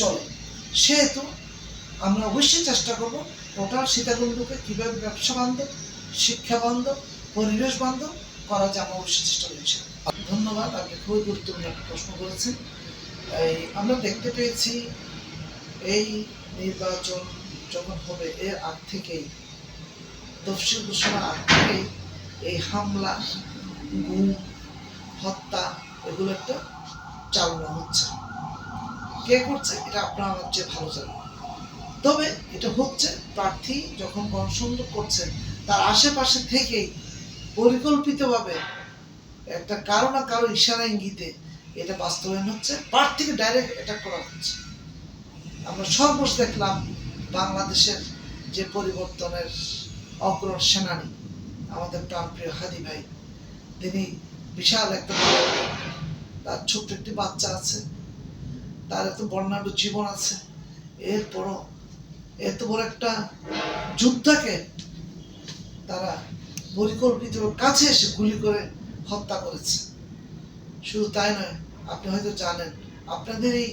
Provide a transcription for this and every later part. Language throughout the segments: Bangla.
চলে। সেহেতু আমরা অবশ্যই চেষ্টা করব টোটাল সীতাকুণ্ডকে কীভাবে ব্যবসা বান্ধব, শিক্ষা বান্ধব, পরিবেশ বান্ধব করা যায়, আমরা অবশ্যই চেষ্টা করছি ধন্যবাদ আপনি খুবই গুরুত্বপূর্ণ একটা প্রশ্ন করেছেন। এই, আমরা দেখতে পেয়েছি এই নির্বাচন যখন হবে, এর আগ থেকেই, তফসিল ঘোষণার আগ থেকেই এই হামলা, গুম, হত্যা, এগুলো একটা চালনা হচ্ছে। কে করছে, এটা আপনারা আমার ভালো জানেন তবে এটা হচ্ছে প্রার্থী যখন গণসংযোগ করছেন তার আশেপাশে থেকেই পরিকল্পিতভাবে একটা কারও না কারও ইশারা ইঙ্গিতে এটা বাস্তবায়ন হচ্ছে, প্রার্থীকে ডাইরেক্ট অ্যাটাক করা হচ্ছে। আমরা সর্বশ দেখলাম বাংলাদেশের যে পরিবর্তনের অগ্র সেনানী, আমাদের প্রাণপ্রিয় হাদি ভাই, তিনি বিশাল একটা তার ছোট্ট একটি বাচ্চা আছে তার এত বর্ণাঢ্য জীবন আছে। এরপরও এত বড় একটা যোদ্ধাকে তারা পরিকল্পিত কাছে এসে গুলি করে হত্যা করেছে। শুধু তাই নয়, আপনি হয়তো জানেন, আপনাদের এই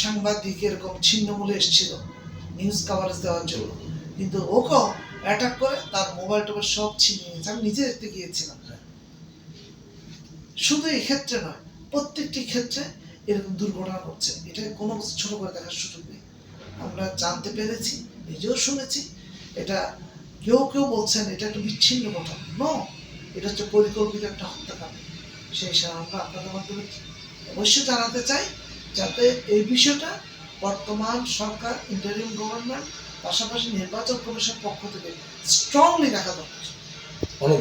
সাংবাদিক এরকম ছিন্নমূলে এসেছিল নিউজ কাভারেজ দেওয়ার জন্য। কিন্তু ওকেও অ্যাটাক করে, তার মোবাইল টোবাইল সব ছিনিয়ে নিয়েছে। আমি নিজে দেখতে গিয়েছিলাম। শুধু এই ক্ষেত্রে নয়, প্রত্যেকটি ক্ষেত্রে এরকম দুর্ঘটনা ঘটছে। এটা কোনো কিছু ছোট করে দেখার সুযোগ নেই। আমরা জানতে পেরেছি, নিজেও শুনেছি। এটা কেউ কেউ বলছেন, এটা একটা বিচ্ছিন্ন ঘটনা। নো এটা হচ্ছে পরিকল্পিত একটা হত্যাকাণ্ড। সেই হিসাবে আমরা আপনাদের মাধ্যমে অবশ্যই জানাতে চাই, যাতে এই বিষয়টা বর্তমান সরকার ইন্টারিম গভর্নমেন্ট পাশাপাশি নির্বাচন কমিশন পক্ষ থেকে স্ট্রংলি দেখা দরকার। অনেক